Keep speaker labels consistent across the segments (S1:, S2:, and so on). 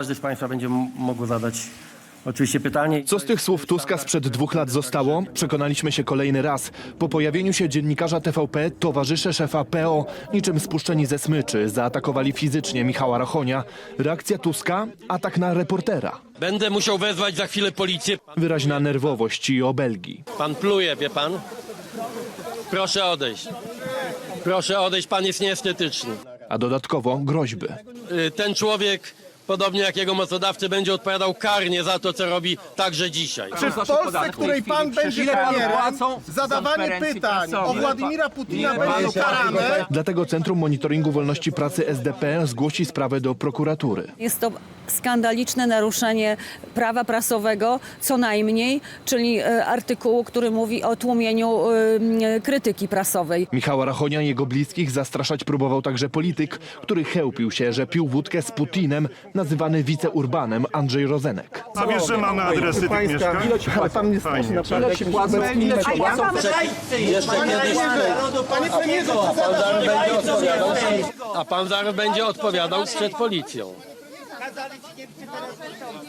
S1: Każdy z Państwa będzie m- mógł zadać oczywiście pytanie.
S2: Co z tych słów Tuska sprzed dwóch lat zostało? Przekonaliśmy się kolejny raz. Po pojawieniu się dziennikarza TVP towarzysze szefa PO, niczym spuszczeni ze smyczy, zaatakowali fizycznie Michała Rachonia. Reakcja Tuska? Atak na reportera.
S3: Będę musiał wezwać za chwilę policję.
S2: Wyraźna nerwowość i obelgi.
S3: Pan pluje, wie pan? Proszę odejść. Proszę odejść, pan jest nieestetyczny.
S2: A dodatkowo groźby.
S3: Y, Ten człowiek, podobnie jak jego mocodawcy, będzie odpowiadał karnie za to, co robi także dzisiaj.
S4: Czy w Polsce, której pan będzie premierem, zadawanie pytań o Władimira Putina będzie karane?
S2: Dlatego Centrum Monitoringu Wolności Pracy SDP zgłosi sprawę do prokuratury.
S5: Jest to skandaliczne naruszenie prawa prasowego, co najmniej, czyli e, artykułu, który mówi o tłumieniu e, krytyki prasowej.
S2: Michała Rachonia i jego bliskich zastraszać próbował także polityk, który chełpił się, że pił wódkę z Putinem, nazywany wiceurbanem Andrzej Rozenek.
S6: A wiesz, że mamy adresy tych mieszkań?
S4: Ale pan nie stać naprawdę.
S3: Jeszcze kiedyś...
S4: Panie premierze,
S3: A pan zaraz będzie odpowiadał, a pan zaraz będzie odpowiadał przed policją.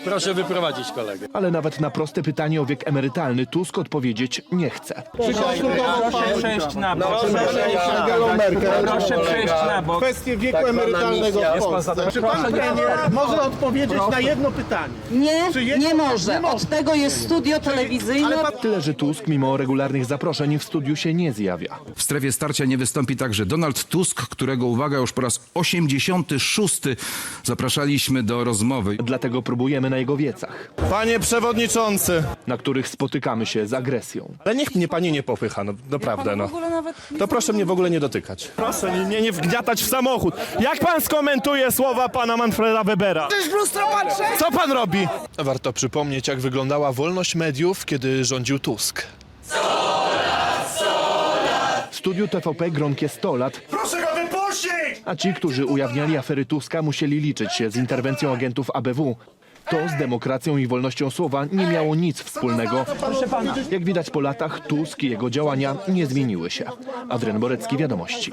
S3: Proszę wyprowadzić kolegę.
S2: Ale nawet na proste pytanie o wiek emerytalny Tusk odpowiedzieć nie chce.
S7: Proszę przejść na bok.
S4: Angelą Merkel
S7: Proszę przejść na bok.
S4: kwestię wieku emerytalnego w Polsce. Czy pan premier może odpowiedzieć na jedno pytanie?
S8: Nie, nie może. Od tego jest studio telewizyjne.
S2: Tyle, że Tusk mimo regularnych zaproszeń w studiu się nie zjawia.
S9: W strefie starcia nie wystąpi także Donald Tusk, którego, uwaga, już po raz 86 zapraszaliśmy do rozmowy.
S2: Dlatego próbujemy na jego wiecach,
S10: Panie przewodniczący!
S2: na których spotykamy się z agresją.
S10: Ale niech mnie pani nie popycha, no naprawdę no. To proszę mnie w ogóle nie dotykać. Proszę nie, nie, nie wgniatać w samochód. Jak pan skomentuje słowa pana Manfreda Webera? Co pan robi?
S2: Warto przypomnieć, jak wyglądała wolność mediów, kiedy rządził Tusk. W studiu TVP Gronkie 100 lat,
S6: Proszę go!
S2: A ci, którzy ujawniali afery Tuska, musieli liczyć się z interwencją agentów ABW. To z demokracją i wolnością słowa nie miało nic wspólnego. Jak widać po latach, Tusk i jego działania nie zmieniły się. Adrian Borecki, Wiadomości.